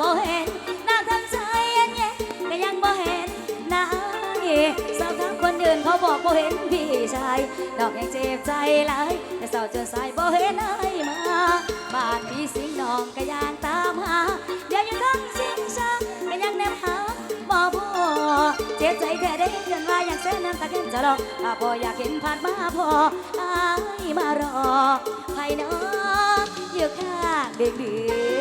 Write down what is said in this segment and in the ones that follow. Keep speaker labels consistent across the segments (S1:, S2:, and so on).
S1: บ่เห็นน้ำทำใจเย็นเย็นก็ยังบ่เห็นนายสาวทั้งคนอื่นเขาบอกบ่เห็นพี่ชายดอกยังเจ็บใจหลายแต่เศร้าจนสายบ่เห็นนายมาบ้านพี่สิงน้องก็ยังตามหาเดี๋ยวอยู่ทั้งสิงช่างก็ยังแนมหาบ่พอเจ็บใจแท้ได้เกินว่าอยากเส้นน้ำตาเกินจะรอถ้าพออยากเห็นผ่านมาพออายมารอใครเนาะอยู่ข้างเด็กดี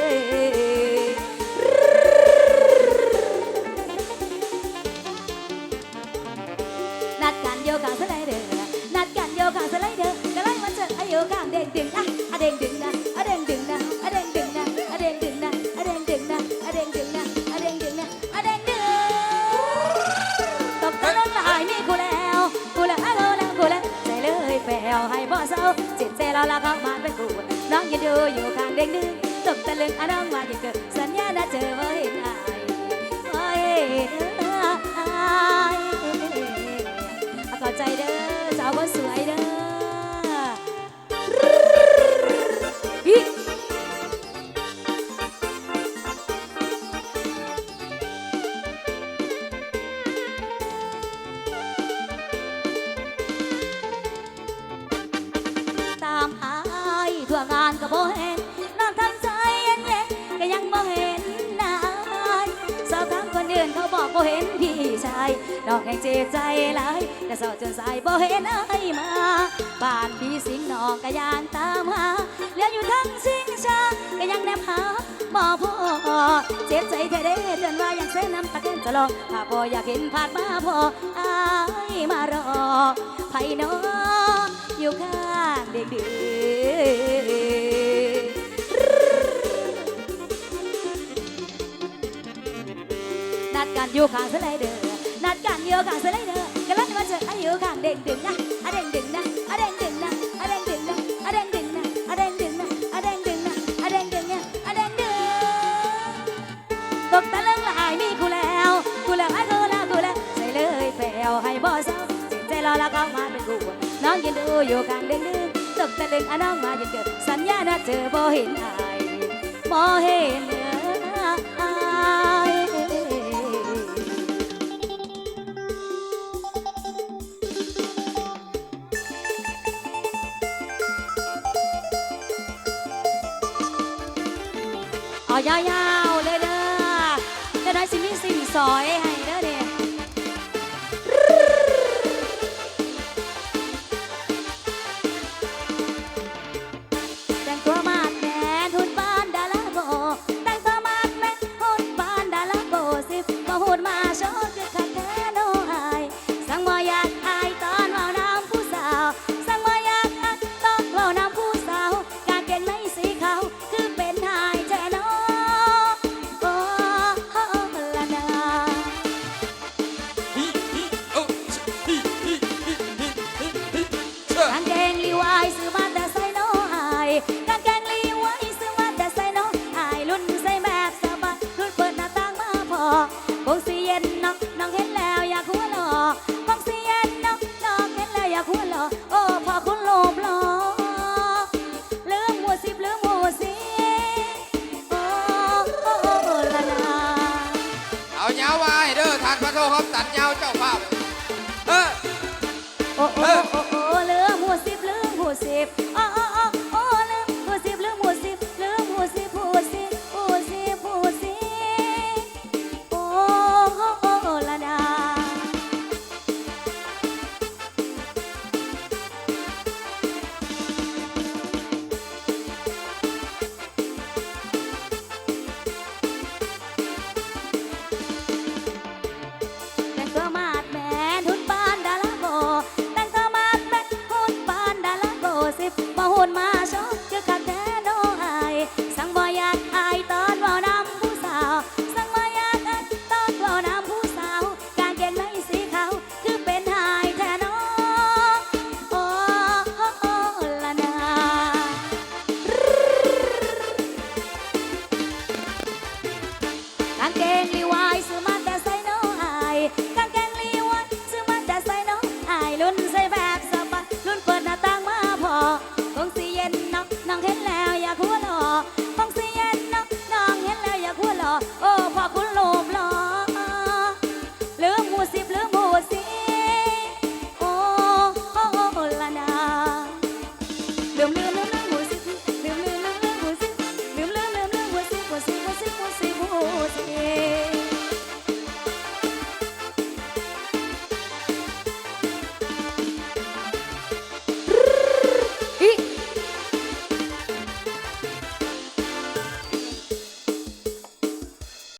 S1: จิตใจเราละเข้ามาเป็นกูน้องอย่าดูอยู่ข้างเด็กดึงตบตะลึงอะน้องมาอย่าเกิด ก็บ่เห็นนอนทำใจเย็นเย็นก็ยังบ่เห็นนายสอบถามคนอื่นเขาบอกบ่เห็นพี่ชายดอกแห่งเจ็บใจหลายแต่เศร้าจนสายบ่เห็นไอ้มาบ้านพี่สิงหนองก็ยานตามหาเหลืออยู่ทั้งสิงชาก็ยังแนบหาบ่พอเจ็บใจแท้เด้จนว่าอยากเส้นน้ำตาเกินจะรอถ้าพออยากเห็นผ่านมาพออายมารอไผน้ออยู่ข้างเด็กดื้นั อยู่ข้างสไลเดอร์นัดกันอยู่ข้างสไลเดอร์กันแล้วมาเจออายุข้างเด็กดึงนะอะเด้งดึงนะอะเด้งดึงนะอะเด้งดึงนะอะเด้งดึงนะอะเด้งดึงนะอะเด้งดึงนะอะเด้งดึงนะอะเด้งดึงตกตะลึงละอายมีกูแล้วกูแล้วไอ้กูแล้วกูแล้วใส่เลยแปลวให้บ่เศร้าจิตใจรอแล้วก็มาเป็นกูน้องยืนดูอยู่กลางเดือนนึงตกตะลึงอะน้องมายืนเกิดสัญญาณเจอบ่เห็นอายบ่เห็น ยาวๆเลยเด้อจะได้สิมีสิ่งสอยให้เด้อเนี่ย สันยาวเจ้าภาพเออโอ้โอ้โออ้เลือหัวสิบเลือหัวสิบ Deu-lhe